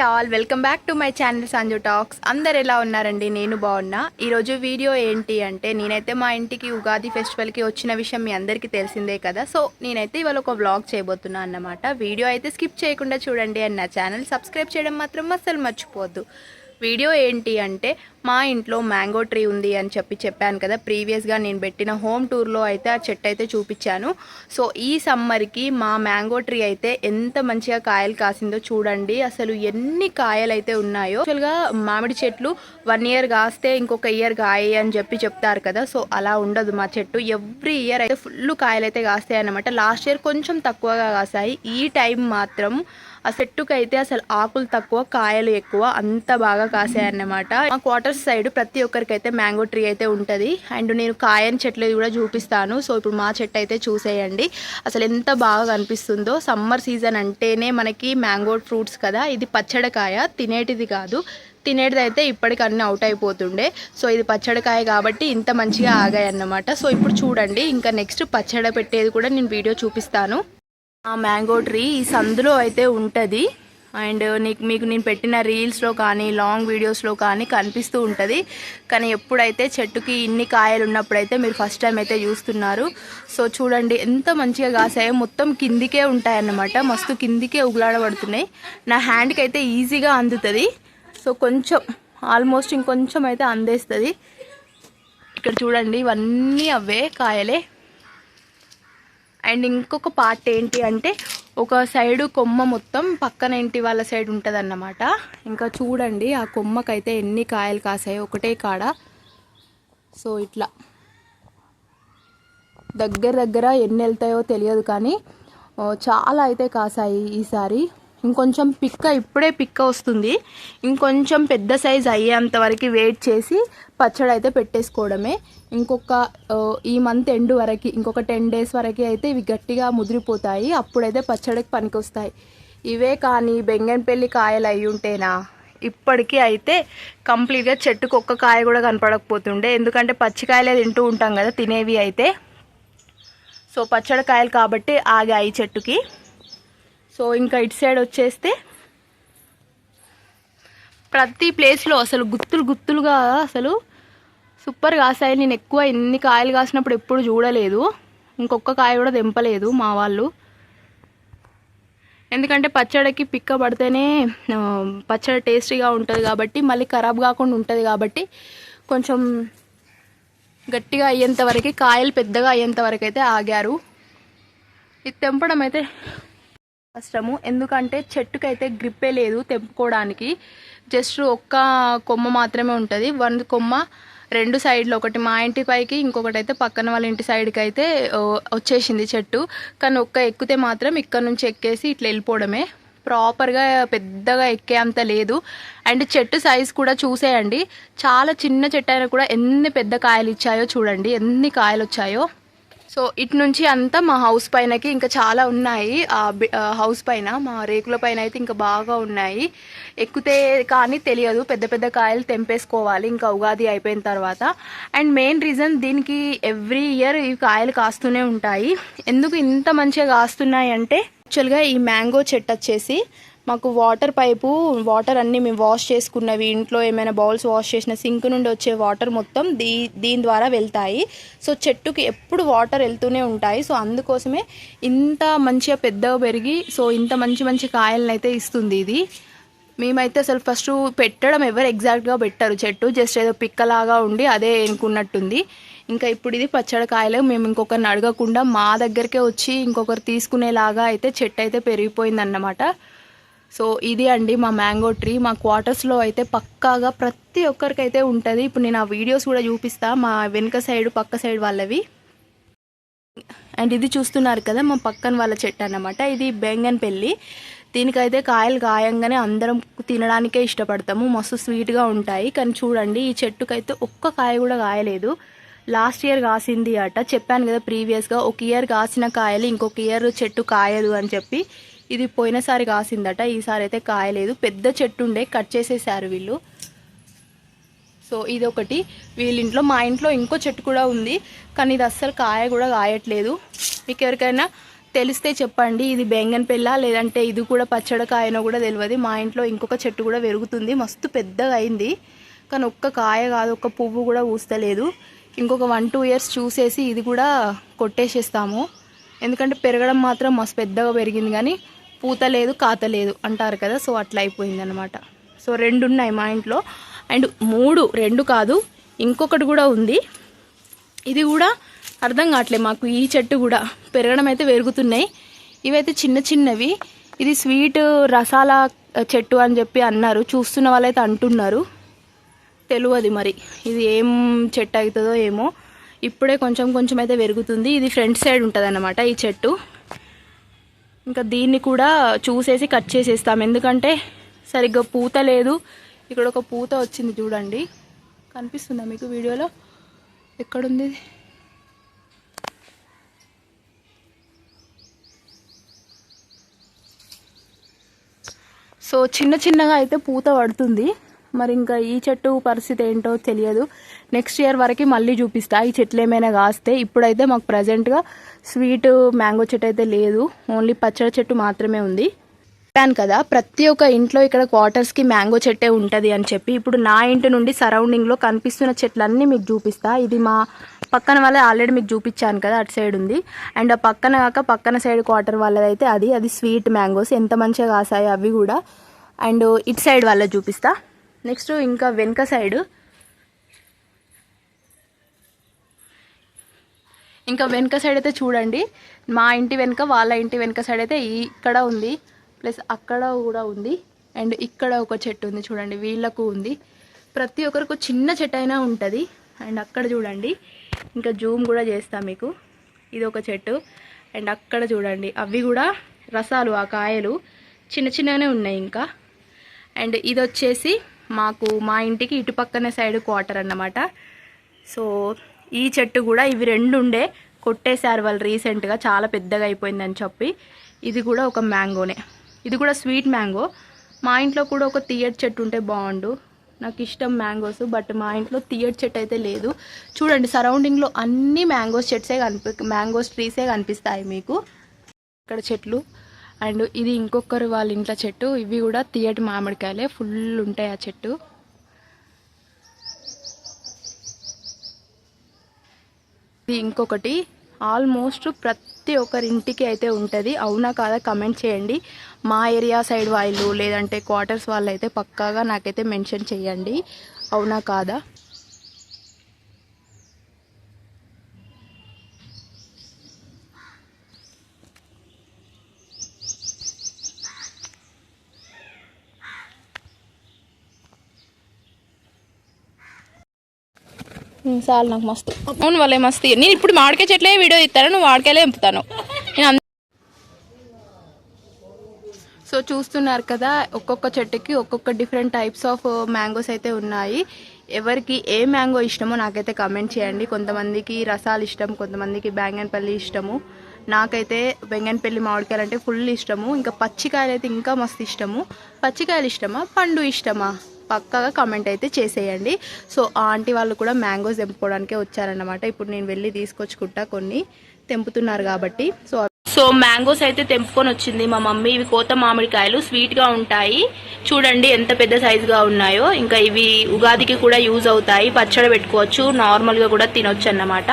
Hi all welcome back to my channel Sanju talks. అందరు ఎలా ఉన్నారండి? నేను బాగున్నా. ఈరోజు వీడియో ఏంటి అంటే నేనైతే మా ఇంటికి ఉగాది ఫెస్టివల్కి వచ్చిన విషయం మీ అందరికీ తెలిసిందే కదా. సో నేనైతే ఇవాళ ఒక వ్లాగ్ చేయబోతున్నా అన్నమాట. వీడియో అయితే స్కిప్ చేయకుండా చూడండి అండ్ నా ఛానల్ సబ్స్క్రైబ్ చేయడం మాత్రం అస్సలు మర్చిపోవద్దు. వీడియో ఏంటి అంటే మా ఇంట్లో మ్యాంగో ట్రీ ఉంది అని చెప్పి చెప్పాను కదా ప్రీవియస్గా నేను పెట్టిన హోమ్ టూర్లో అయితే ఆ చెట్టు అయితే చూపించాను. సో ఈ సమ్మర్కి మా మ్యాంగో ట్రీ అయితే ఎంత మంచిగా కాయలు కాసిందో చూడండి. అసలు ఎన్ని కాయలు అయితే ఉన్నాయో. యాక్చువల్గా మామిడి చెట్లు వన్ ఇయర్ కాస్తే ఇంకొక ఇయర్ కాయ అని చెప్పి చెప్తారు కదా సో అలా ఉండదు మా చెట్టు. ఎవ్రీ ఇయర్ అయితే ఫుల్ కాయలు అయితే కాస్తాయి అన్నమాట. లాస్ట్ ఇయర్ కొంచెం తక్కువగా కాసాయి. ఈ టైం మాత్రం ఆ చెట్టుకు అయితే అసలు ఆకులు తక్కువ కాయలు ఎక్కువ అంత బాగా కాసాయి అన్నమాట మా క్వార్టర్స్ సైడ్ ప్రతి ఒక్కరికైతే మ్యాంగో ట్రీ అయితే ఉంటుంది. అండ్ నేను కాయని చెట్లు కూడా చూపిస్తాను. సో ఇప్పుడు మా చెట్టు అయితే చూసేయండి. అసలు ఎంత బాగా కనిపిస్తుందో. సమ్మర్ సీజన్ అంటేనే మనకి మ్యాంగో ఫ్రూట్స్ కదా. ఇది పచ్చడికాయ తినేటిది కాదు. తినేటిది అయితే ఇప్పటికి అన్నీ అవుట్ అయిపోతుండే. సో ఇది పచ్చడికాయ కాబట్టి ఇంత మంచిగా ఆగాయి అన్నమాట సో ఇప్పుడు చూడండి. ఇంకా నెక్స్ట్ పచ్చడి పెట్టేది కూడా నేను వీడియో చూపిస్తాను. ఆ మ్యాంగో ట్రీ ఈ సందులో అయితే ఉంటుంది. అండ్ నీకు మీకు నేను పెట్టిన రీల్స్లో కానీ లాంగ్ వీడియోస్లో కానీ కనిపిస్తూ ఉంటుంది. కానీ ఎప్పుడైతే చెట్టుకి ఇన్ని కాయలు ఉన్నప్పుడైతే మీరు ఫస్ట్ టైం అయితే చూస్తున్నారు. సో చూడండి ఎంత మంచిగా కాసాయో. మొత్తం కిందికే ఉంటాయన్నమాట. మస్తు కిందికే ఉగులాడబడుతున్నాయి. నా హ్యాండ్కి అయితే ఈజీగా అందుతుంది. సో కొంచెం ఆల్మోస్ట్ ఇంకొంచెం అయితే అందేస్తుంది. ఇక్కడ చూడండి ఇవన్నీ అవే కాయలే. అండ్ ఇంకొక పార్ట్ ఏంటి అంటే ఒక సైడు కొమ్మ మొత్తం పక్కన ఇంటి వాళ్ళ సైడ్ ఉంటుందన్నమాట. ఇంకా చూడండి ఆ కొమ్మకైతే ఎన్ని కాయలు కాసాయో ఒకటే కాడ. సో ఇట్లా. దగ్గర దగ్గర ఎన్ని వెళ్తాయో తెలియదు కానీ చాలా అయితే కాసాయి ఈసారి. ఇంకొంచెం పిక్క ఇప్పుడే పిక్క వస్తుంది. ఇంకొంచెం పెద్ద సైజ్ అయ్యేంత వరకు వెయిట్ చేసి పచ్చడి అయితే పెట్టేసుకోవడమే. ఇంకొక ఈ మంత్ ఎండ్ వరకు ఇంకొక టెన్ డేస్ వరకు అయితే ఇవి గట్టిగా ముదిరిపోతాయి. అప్పుడైతే పచ్చడికి పనికొస్తాయి. ఇవే కానీ బెంగన్పల్లి కాయలు అయి ఉంటేనా? ఇప్పటికీ అయితే కంప్లీట్గా చెట్టుకు ఒక్క కాయ కూడా కనపడకపోతుండే. ఎందుకంటే పచ్చికాయలే తింటూ ఉంటాం కదా తినేవి అయితే. సో పచ్చడి కాయలు కాబట్టి ఆగాయి చెట్టుకి. సో ఇంకా ఇటు సైడ్ వచ్చేస్తే ప్రతి ప్లేస్లో అసలు గుత్తులు గుత్తులుగా అసలు సూపర్ కాసాయి నేను ఎక్కువ ఎన్ని కాయలు కాసినప్పుడు ఎప్పుడు చూడలేదు. ఇంకొక కాయ కూడా తెంపలేదు మా వాళ్ళు. ఎందుకంటే పచ్చడికి పిక్క పడితేనే పచ్చడి టేస్టీగా ఉంటుంది కాబట్టి మళ్ళీ ఖరాబ్ కాకుండా ఉంటుంది కాబట్టి కొంచెం గట్టిగా అయ్యేంత వరకు కాయలు పెద్దగా అయ్యేంత వరకు అయితే ఆగారు. ఇది తెంపడం అయితే కష్టము. ఎందుకంటే చెట్టుకైతే గ్రిప్పే లేదు తెంపుకోవడానికి జస్ట్ ఒక్క కొమ్మ మాత్రమే ఉంటుంది. వన్ కొమ్మ రెండు సైడ్లు ఒకటి మా ఇంటి పైకి ఇంకొకటి అయితే పక్కన వాళ్ళ ఇంటి సైడ్కి అయితే వచ్చేసింది చెట్టు. కానీ ఒక్క ఎక్కితే మాత్రం ఇక్కడ నుంచి ఎక్కేసి ఇట్లా వెళ్ళిపోవడమే. ప్రాపర్గా పెద్దగా ఎక్కే అంత లేదు. అండ్ చెట్టు సైజ్ కూడా చూసేయండి. చాలా చిన్న చెట్టు అయినా కూడా ఎన్ని పెద్ద కాయలు ఇచ్చాయో చూడండి. ఎన్ని కాయలు వచ్చాయో. సో ఇటు నుంచి అంతా మా హౌస్ పైనకి ఇంకా చాలా ఉన్నాయి. ఆ హౌస్ పైన మా రేకుల పైన అయితే ఇంకా బాగా ఉన్నాయి. ఎక్కితే కానీ తెలియదు. పెద్ద పెద్ద కాయలు తెంపేసుకోవాలి. ఇంకా ఉగాది అయిపోయిన తర్వాత. అండ్ మెయిన్ రీజన్ దీనికి ఎవ్రీ ఇయర్ ఈ కాయలు కాస్తూనే ఉంటాయి. ఎందుకు ఇంత మంచిగా కాస్తున్నాయి అంటే యాక్చువల్గా ఈ మ్యాంగో చెట్టు వచ్చేసి మాకు వాటర్ పైపు వాటర్ అన్నీ మేము వాష్ చేసుకున్నవి ఇంట్లో ఏమైనా బౌల్స్ వాష్ చేసిన సింక్ నుండి వచ్చే వాటర్ మొత్తం దీ దీని ద్వారా వెళ్తాయి. సో చెట్టుకి ఎప్పుడు వాటర్ వెళ్తూనే ఉంటాయి. సో అందుకోసమే ఇంత మంచిగా పెద్దగా పెరిగి సో ఇంత మంచి మంచి కాయలను అయితే ఇస్తుంది ఇది. మేమైతే అసలు ఫస్ట్ పెట్టడం ఎవరు ఎగ్జాక్ట్గా పెట్టరు. చెట్టు జస్ట్ ఏదో పిక్కలాగా ఉండి అదే ఎన్నుకున్నట్టుంది ఇంకా ఇప్పుడు ఇది పచ్చడి కాయలు మేము ఇంకొకరిని అడగకుండా మా దగ్గరికే వచ్చి ఇంకొకరు తీసుకునేలాగా అయితే చెట్టు అయితే పెరిగిపోయిందన్నమాట. సో ఇది అండి మా మ్యాంగో ట్రీ. మా క్వార్టర్స్లో అయితే పక్కాగా ప్రతి ఒక్కరికైతే ఉంటుంది. ఇప్పుడు నేను ఆ వీడియోస్ కూడా చూపిస్తా. మా వెనుక సైడ్ పక్క సైడ్ వాళ్ళవి. అండ్ ఇది చూస్తున్నారు కదా మా పక్కన వాళ్ళ చెట్టు అన్నమాట. ఇది బెంగన్ పెళ్ళి దీనికైతే కాయలు గాయంగానే అందరం తినడానికే ఇష్టపడతాము. మస్తు స్వీట్గా ఉంటాయి. కానీ చూడండి ఈ చెట్టుకైతే ఒక్క కాయ కూడా కాయలేదు. లాస్ట్ ఇయర్ కాసింది అట. చెప్పాను కదా ప్రీవియస్గా ఒక ఇయర్ కాసిన కాయలు ఇంకొక ఇయర్ చెట్టు కాయదు అని చెప్పి. ఇది పోయినసారి కాసిందట ఈసారి అయితే కాయలేదు. పెద్ద చెట్టు ఉండే కట్ చేసేసారు వీళ్ళు. సో ఇది ఒకటి వీళ్ళింట్లో మా ఇంట్లో ఇంకో చెట్టు కూడా ఉంది కానీ ఇది అస్సలు కాయ కూడా కాయట్లేదు. మీకు ఎవరికైనా తెలిస్తే చెప్పండి ఇది బెంగన్ పెళ్ళ లేదంటే ఇది కూడా పచ్చడికాయనో కూడా తెలియదు మా ఇంట్లో ఇంకొక చెట్టు కూడా పెరుగుతుంది మస్తు పెద్దగా అయింది. కానీ ఒక్క కాయ కాదు ఒక్క పువ్వు కూడా పూస్తలేదు. ఇంకొక వన్ టూ ఇయర్స్ చూసేసి ఇది కూడా కొట్టేసేస్తాము. ఎందుకంటే పెరగడం మాత్రం మస్తు పెద్దగా పెరిగింది కానీ పూత లేదు కాత లేదు అంటారు కదా సో అట్లా అయిపోయింది అనమాట సో రెండు ఉన్నాయి మా ఇంట్లో. అండ్ మూడు రెండు కాదు ఇంకొకటి కూడా ఉంది. ఇది కూడా అర్థం కావట్లేదు మాకు ఈ చెట్టు కూడా పెరగడం అయితే పెరుగుతున్నాయి. ఇవైతే చిన్న చిన్నవి. ఇది స్వీట్ రసాల చెట్టు అని చెప్పి అన్నారు. చూస్తున్న వాళ్ళైతే అంటున్నారు. తెలియదు మరి ఇది ఏం చెట్టు అవుతుందో ఏమో. ఇప్పుడే కొంచెం కొంచెం అయితే పెరుగుతుంది. ఇది ఫ్రంట్ సైడ్ ఉంటుంది ఈ చెట్టు. ఇంకా దీన్ని కూడా చూసేసి కట్ చేసేస్తాం. ఎందుకంటే సరిగ్గా పూత లేదు. ఇక్కడ ఒక పూత వచ్చింది చూడండి. కనిపిస్తుందా మీకు వీడియోలో? ఎక్కడుంది? సో చిన్న చిన్నగా అయితే పూత పడుతుంది. మరి ఇంకా ఈ చెట్టు పరిస్థితి ఏంటో తెలియదు. నెక్స్ట్ ఇయర్ వరకు మళ్ళీ చూపిస్తా. ఈ చెట్లు ఏమైనా కాస్తే ఇప్పుడైతే మాకు ప్రజెంట్గా స్వీట్ మ్యాంగో చెట్టు అయితే లేదు. ఓన్లీ పచ్చడి చెట్టు మాత్రమే ఉంది. చెప్పాను కదా ప్రతి ఒక్క ఇంట్లో ఇక్కడ క్వార్టర్స్కి మ్యాంగో చెట్టే ఉంటుంది అని చెప్పి ఇప్పుడు నా ఇంటి నుండి సరౌండింగ్లో కనిపిస్తున్న చెట్లన్నీ మీకు చూపిస్తా. ఇది మా పక్కన వాళ్ళే ఆల్రెడీ మీకు చూపించాను కదా అటు సైడ్ ఉంది. అండ్ ఆ పక్కన కాక పక్కన సైడ్ క్వార్టర్ వాళ్ళదైతే అది అది స్వీట్ మ్యాంగోస్ ఎంత మంచిగా కాసాయి అవి కూడా. అండ్ ఇటు సైడ్ వాళ్ళ చూపిస్తా. నెక్స్ట్ ఇంకా వెనక సైడ్. ఇంకా వెనుక సైడ్ అయితే చూడండి. మా ఇంటి వెనుక వాళ్ళ ఇంటి వెనుక సైడ్ అయితే ఇక్కడ ఉంది. ప్లస్ అక్కడ కూడా ఉంది. అండ్ ఇక్కడ ఒక చెట్టు ఉంది చూడండి వీళ్ళకు ఉంది. ప్రతి ఒక్కరికి చిన్న చెట్టు అయినా ఉంటుంది. అండ్ అక్కడ చూడండి ఇంకా జూమ్ కూడా చేస్తా మీకు. ఇది ఒక చెట్టు. అండ్ అక్కడ చూడండి అవి కూడా రసాలు ఆ కాయలు చిన్న చిన్నగానే ఉన్నాయి ఇంకా. అండ్ ఇది వచ్చేసి మాకు మా ఇంటికి ఇటు పక్కన సైడ్ క్వార్టర్ అన్నమాట. సో ఈ చెట్టు కూడా ఇవి రెండు ఉండే. కొట్టేశారు వాళ్ళు రీసెంట్గా చాలా పెద్దగా అయిపోయిందని చెప్పి. ఇది కూడా ఒక మ్యాంగోనే. ఇది కూడా స్వీట్ మ్యాంగో. మా ఇంట్లో కూడా ఒక తీయటి చెట్టు ఉంటే బాగుండు. నాకు ఇష్టం మ్యాంగోస్ బట్ మా ఇంట్లో తీయటి చెట్టు అయితే లేదు. చూడండి సరౌండింగ్లో అన్ని మ్యాంగోస్ చెట్సే కనిపి మ్యాంగోస్ ట్రీసే కనిపిస్తాయి మీకు. ఇక్కడ చెట్లు. అండ్ ఇది ఇంకొకరు వాళ్ళ ఇంట్లో చెట్టు. ఇవి కూడా తీయటి మామిడికాయలే. ఫుల్ ఉంటాయి ఆ చెట్టు. ఇది ఇంకొకటి. ఆల్మోస్ట్ ప్రతి ఒక్కరి ఇంటికి అయితే ఉంటుంది. అవునా కాదా కమెంట్ చేయండి. మా ఏరియా సైడ్ వాళ్ళు లేదంటే క్వార్టర్స్ వాళ్ళు అయితే పక్కాగా నాకైతే మెన్షన్ చేయండి. అవునా కాదా? సార్ చాలు నాకు మస్తు. అవును వాళ్ళే మస్తు నేను ఇప్పుడు మామిడికాయ చెట్లే వీడియో ఇస్తాను నువ్వు మామిడికాయలే ఎంపుతాను నేను సో చూస్తున్నారు కదా ఒక్కొక్క చెట్టుకి ఒక్కొక్క డిఫరెంట్ టైప్స్ ఆఫ్ మ్యాంగోస్ అయితే ఉన్నాయి. ఎవరికి ఏ మ్యాంగో ఇష్టమో నాకైతే కమెంట్ చేయండి. కొంతమందికి రసాలు ఇష్టం కొంతమందికి బెంగన్పల్లి ఇష్టము. నాకైతే బెంగన్పల్లి మామిడికాయలు అంటే ఫుల్ ఇష్టము. ఇంకా పచ్చికాయలు అయితే ఇంకా మస్తు ఇష్టము. పచ్చికాయలు ఇష్టమా? పండు ఇష్టమా? పక్కగా కామెంట్ అయితే చేసేయండి. సో ఆ ఆంటీ వాళ్ళు కూడా మ్యాంగోస్ తెంపుకోవడానికే వచ్చారన్నమాట. ఇప్పుడు నేను వెళ్ళి తీసుకొచ్చుకుంటా కొన్ని తెంపుతున్నారు కాబట్టి. సో సో మ్యాంగోస్ అయితే తెంపుకొని వచ్చింది మా మమ్మీ. ఇవి కోత మామిడికాయలు స్వీట్గా ఉంటాయి. చూడండి ఎంత పెద్ద సైజుగా ఉన్నాయో. ఇంకా ఇవి ఉగాదికి కూడా యూజ్ అవుతాయి. పచ్చడి పెట్టుకోవచ్చు. నార్మల్గా కూడా తినొచ్చు అన్నమాట.